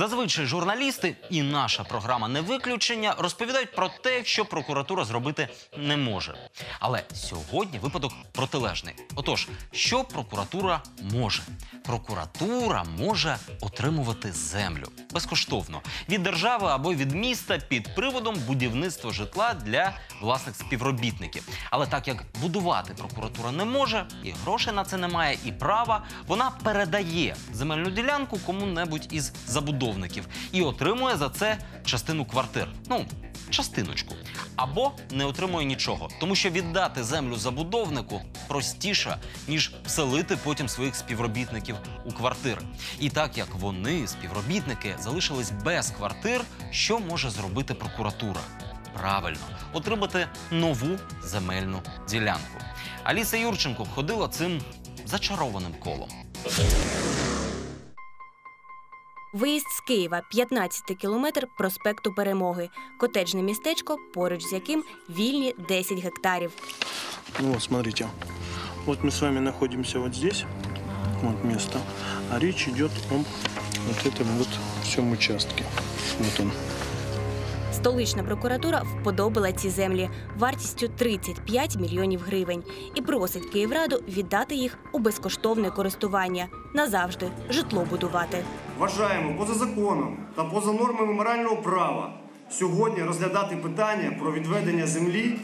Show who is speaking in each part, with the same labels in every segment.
Speaker 1: Зазвичай журналісти і наша програма не виключення розповідають про те, що прокуратура зробити не може. Але сьогодні випадок протилежний. Отож, що прокуратура може? Прокуратура може отримувати землю безкоштовно від держави або від міста під приводом будівництва житла для власних співробітників. Але так як будувати прокуратура не може, і грошей на це немає, і права, вона передає земельну ділянку кому-небудь із забудовників і отримує за це частину квартир. Ну, частиночку. Або не отримує нічого, тому що віддати землю забудовнику простіше, ніж вселити потім своїх співробітників у квартири. І так як вони, співробітники, залишились без квартир, що може зробити прокуратура? Правильно, отримати нову земельну ділянку. Аліса Юрченко ходила цим зачарованим колом.
Speaker 2: Виїзд з Києва, 15 кілометр проспекту Перемоги. Котеджне містечко, поруч з яким вільні 10 гектарів.
Speaker 3: Ну Вот, смотрите. Вот мы с вами находимся вот здесь, вот место, а речь идет о вот этом вот всем участке. Вот он.
Speaker 2: Столична прокуратура вподобала ці землі вартістю 35 мільйонів гривень і просить Київраду віддати їх у безкоштовне користування назавжди житло будувати.
Speaker 4: Вважаємо поза законом та поза нормами морального права сьогодні розглядати питання про відведення землі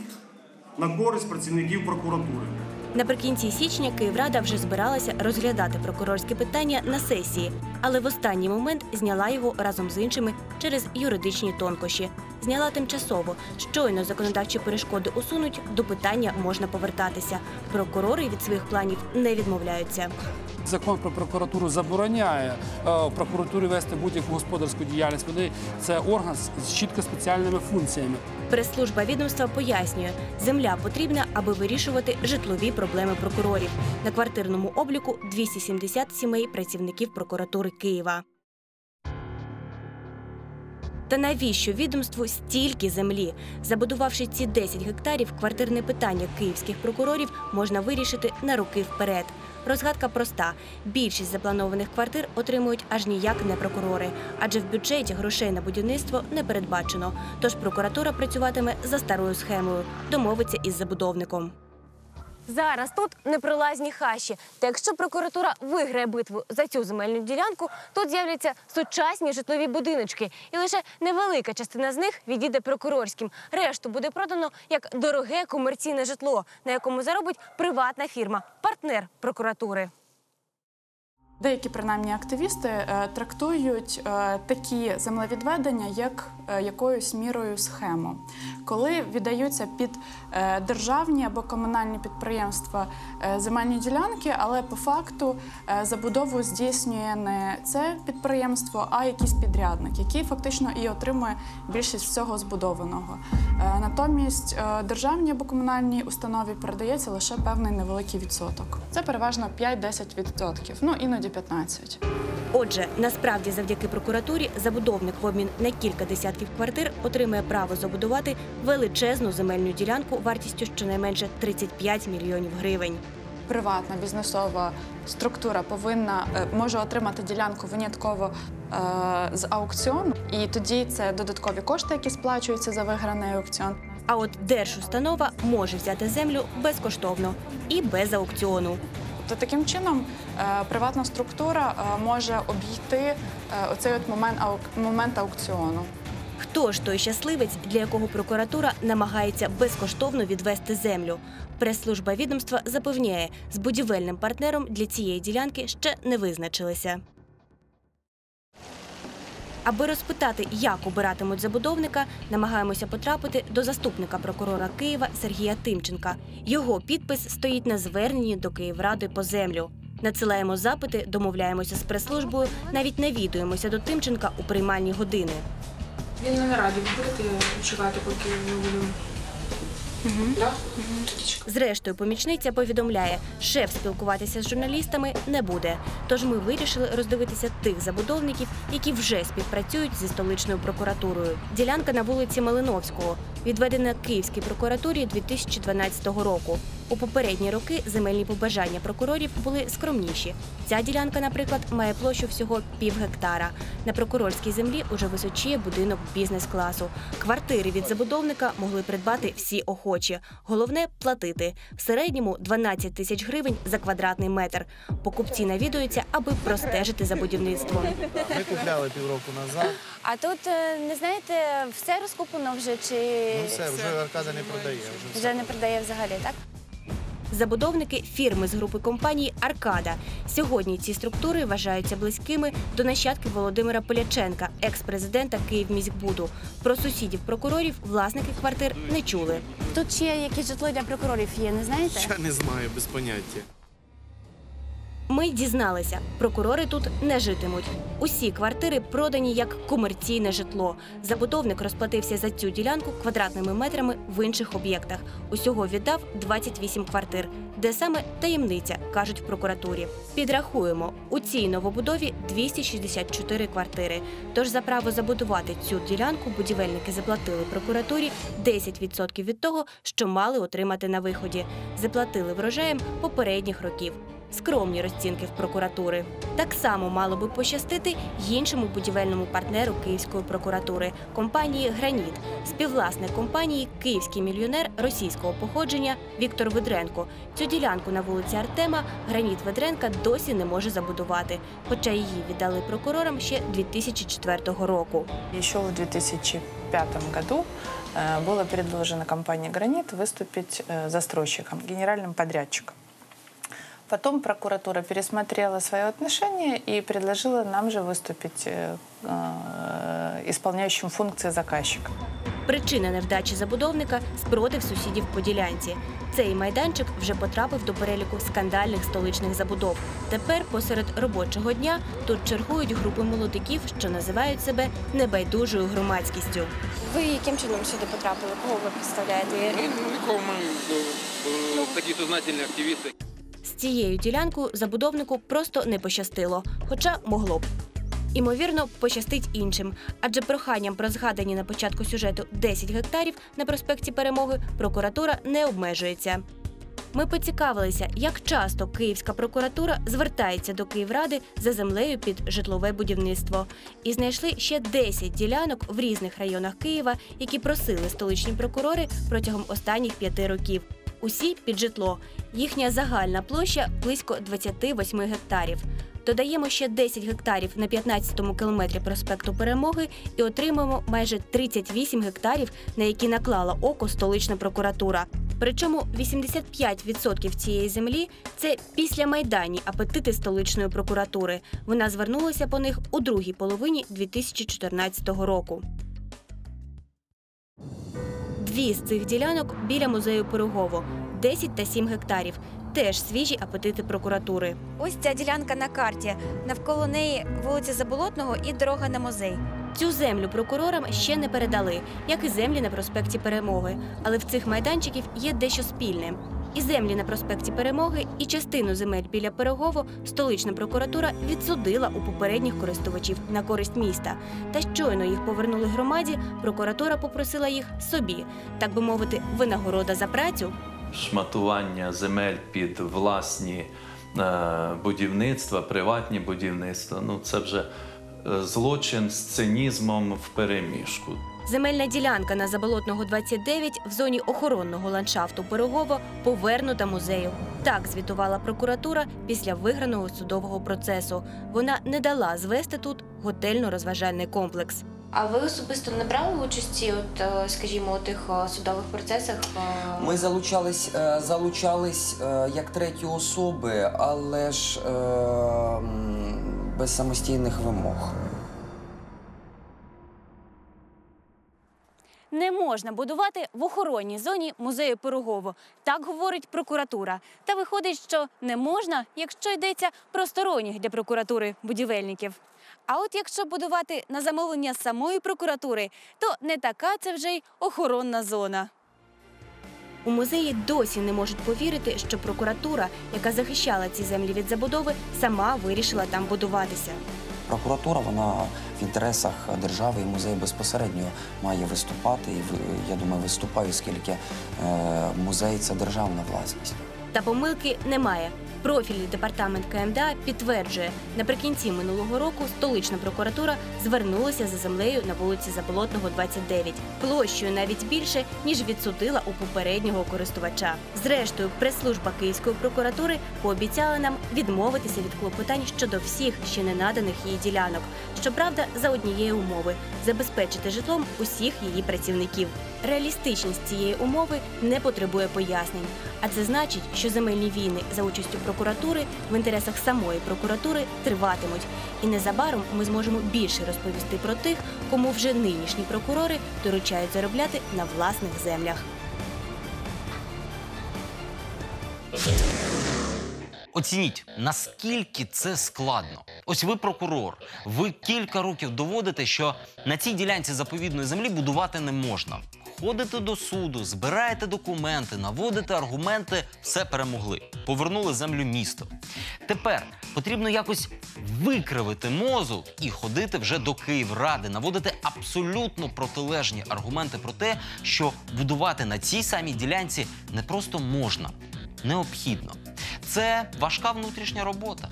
Speaker 4: на користь працівників прокуратури.
Speaker 2: Наприкінці січня Київрада вже збиралася розглядати прокурорське питання на сесії, але в останній момент зняла його разом з іншими через юридичні тонкощі. Зняла тимчасово. Щойно законодавчі перешкоди усунуть, до питання можна повертатися. Прокурори від своїх планів не відмовляються.
Speaker 5: Закон про прокуратуру забороняє е, в прокуратурі вести будь-яку господарську діяльність. Вони це орган з- чітко спеціальними функціями.
Speaker 2: Прес-служба відомства пояснює, земля потрібна, аби вирішувати житлові проблеми прокурорів. На квартирному обліку 270 сімей працівників прокуратури Києва. Та навіщо відомству стільки землі? Забудувавши ці 10 гектарів, квартирне питання київських прокурорів можна вирішити на роки вперед. Розгадка проста: більшість запланованих квартир отримують аж ніяк не прокурори, адже в бюджеті грошей на будівництво не передбачено. Тож прокуратура працюватиме за старою схемою, домовиться із забудовником. Зараз тут неприлазні хащі. Та якщо прокуратура виграє битву за цю земельну ділянку, тут з'являться сучасні житлові будиночки, і лише невелика частина з них відійде прокурорським. Решту буде продано як дороге комерційне житло, на якому заробить приватна фірма, партнер прокуратури.
Speaker 6: Деякі принаймні активісти е, трактують е, такі землевідведення як е, якоюсь мірою схему, коли віддаються під державні або комунальні підприємства земельні ділянки, але по факту забудову здійснює не це підприємство, а якийсь підрядник, який фактично і отримує більшість всього збудованого. Натомість державній або комунальній установі передається лише певний невеликий відсоток. Це переважно 5-10%, ну іноді 15%.
Speaker 2: Отже, насправді, завдяки прокуратурі, забудовник в обмін на кілька десятків квартир отримає право забудувати величезну земельну ділянку вартістю щонайменше 35 мільйонів гривень.
Speaker 6: Приватна бізнесова структура повинна е, може отримати ділянку винятково е, з аукціону, і тоді це додаткові кошти, які сплачуються за виграний аукціон.
Speaker 2: А от держустанова може взяти землю безкоштовно і без аукціону.
Speaker 6: То таким чином е, приватна структура е, може обійти е, оцей от момент, момент аукціону.
Speaker 2: Хто ж той щасливець, для якого прокуратура намагається безкоштовно відвести землю? Прес-служба відомства запевняє, з будівельним партнером для цієї ділянки ще не визначилися. Аби розпитати, як обиратимуть забудовника, намагаємося потрапити до заступника прокурора Києва Сергія Тимченка. Його підпис стоїть на зверненні до Київради по землю. Надсилаємо запити, домовляємося з прес-службою, навіть навідуємося до Тимченка у приймальні години.
Speaker 7: Він не ви будете чекати, поки ми будемо.
Speaker 2: Зрештою, помічниця повідомляє, шеф спілкуватися з журналістами не буде. Тож ми вирішили роздивитися тих забудовників, які вже співпрацюють зі столичною прокуратурою. Ділянка на вулиці Малиновського, відведена Київській прокуратурі 2012 року. У попередні роки земельні побажання прокурорів були скромніші. Ця ділянка, наприклад, має площу всього пів гектара. На прокурорській землі уже височіє будинок бізнес-класу. Квартири від забудовника могли придбати всі охочі. Головне платити в середньому 12 тисяч гривень за квадратний метр. Покупці навідуються, аби простежити за будівництвом.
Speaker 8: Ми купляли півроку назад.
Speaker 9: А тут е, не знаєте, все розкуплено вже чи
Speaker 8: Ну все, вже Аркада не продає. Вже
Speaker 9: вже не продає взагалі, так?
Speaker 2: Забудовники фірми з групи компанії Аркада. Сьогодні ці структури вважаються близькими до нащадків Володимира Поляченка, екс-президента Київміськбуду. Про сусідів прокурорів власники квартир не чули.
Speaker 9: Тут ще якісь житло для прокурорів є, не знаєте?
Speaker 8: Я не знаю, без поняття.
Speaker 2: Ми дізналися, прокурори тут не житимуть. Усі квартири продані як комерційне житло. Забудовник розплатився за цю ділянку квадратними метрами в інших об'єктах. Усього віддав 28 квартир, де саме таємниця, кажуть в прокуратурі. Підрахуємо, у цій новобудові 264 квартири. Тож за право забудувати цю ділянку будівельники заплатили прокуратурі 10% від того, що мали отримати на виході. Заплатили врожаєм попередніх років Скромні розцінки в прокуратури. Так само мало би пощастити й іншому будівельному партнеру Київської прокуратури компанії Граніт, співвласник компанії Київський мільйонер російського походження Віктор Ведренко. Цю ділянку на вулиці Артема Граніт Ведренка досі не може забудувати, хоча її віддали прокурорам ще 2004 року.
Speaker 10: Еще в 2005 году э, было предложено компании «Гранит» выступить э, застройщиком, генеральным подрядчиком. Потом прокуратура пересмотрела свое отношение и предложила нам же выступить э, э, исполняющим функции заказчика.
Speaker 2: Причина невдачі забудовника спротив сусідів по ділянці. Цей майданчик вже потрапив до переліку скандальних столичних забудов. Тепер, посеред робочого дня, тут чергують групи молодиків, що називають себе небайдужою громадськістю.
Speaker 9: Ви яким чином сюди потрапили? Кого ви представляєте?
Speaker 11: Никого мы ну, такие сознательные активисты.
Speaker 2: Цією ділянкою забудовнику просто не пощастило, хоча могло б. Імовірно, пощастить іншим, адже проханням про згадані на початку сюжету 10 гектарів на проспекті Перемоги прокуратура не обмежується. Ми поцікавилися, як часто Київська прокуратура звертається до Київради за землею під житлове будівництво, і знайшли ще 10 ділянок в різних районах Києва, які просили столичні прокурори протягом останніх п'яти років. Усі під житло. Їхня загальна площа близько 28 гектарів. Додаємо ще 10 гектарів на 15-му кілометрі проспекту Перемоги і отримаємо майже 38 гектарів, на які наклала око столична прокуратура. Причому 85% цієї землі це післямайданні апетити столичної прокуратури. Вона звернулася по них у другій половині 2014 року. Дві з цих ділянок біля музею Пирогово 10 та 7 гектарів. Теж свіжі апетити прокуратури.
Speaker 9: Ось ця ділянка на карті. Навколо неї вулиця Заболотного і дорога на музей.
Speaker 2: Цю землю прокурорам ще не передали, як і землі на проспекті Перемоги. Але в цих майданчиків є дещо спільне. І землі на проспекті Перемоги, і частину земель біля Пирогово столична прокуратура відсудила у попередніх користувачів на користь міста. Та щойно їх повернули громаді, прокуратура попросила їх собі, так би мовити, винагорода за працю.
Speaker 12: шматування земель під власні е, будівництва, приватні будівництва. Ну, це вже е, злочин з цинізмом в переміжку.
Speaker 2: Земельна ділянка на Заболотного 29 в зоні охоронного ландшафту Пирогово повернута музею. Так звітувала прокуратура після виграного судового процесу. Вона не дала звести тут готельно-розважальний комплекс.
Speaker 13: А ви особисто не брали участі, от, е, скажімо, у тих е, судових процесах? е,
Speaker 14: Ми залучались, залучались як треті особи, але ж без самостійних вимог.
Speaker 2: Не можна будувати в охоронній зоні музею Пирогово. Так говорить прокуратура. Та виходить, що не можна, якщо йдеться про сторонніх для прокуратури будівельників. А от якщо будувати на замовлення самої прокуратури, то не така це вже й охоронна зона. У музеї досі не можуть повірити, що прокуратура, яка захищала ці землі від забудови, сама вирішила там будуватися.
Speaker 14: Прокуратура вона в інтересах держави і музею безпосередньо має виступати. І я думаю, виступає, оскільки е, музей це державна власність.
Speaker 2: Та помилки немає. Профільний департамент КМДА підтверджує, наприкінці минулого року столична прокуратура звернулася за землею на вулиці Заболотного, 29, площею навіть більше, ніж відсудила у попереднього користувача. Зрештою, прес-служба Київської прокуратури пообіцяла нам відмовитися від клопотань щодо всіх ще не наданих їй ділянок. Щоправда, за однієї умови забезпечити житлом усіх її працівників. Реалістичність цієї умови не потребує пояснень, а це значить, що земельні війни за участю прокуратури в інтересах самої прокуратури триватимуть. І незабаром ми зможемо більше розповісти про тих, кому вже нинішні прокурори доручають заробляти на власних землях.
Speaker 1: Оцініть, наскільки це складно. Ось ви прокурор. Ви кілька років доводите, що на цій ділянці заповідної землі будувати не можна. Ходите до суду, збираєте документи, наводите аргументи, все перемогли. Повернули землю місту. Тепер потрібно якось викривити мозу і ходити вже до Київради, наводити абсолютно протилежні аргументи про те, що будувати на цій самій ділянці не просто можна, необхідно. Це важка внутрішня робота.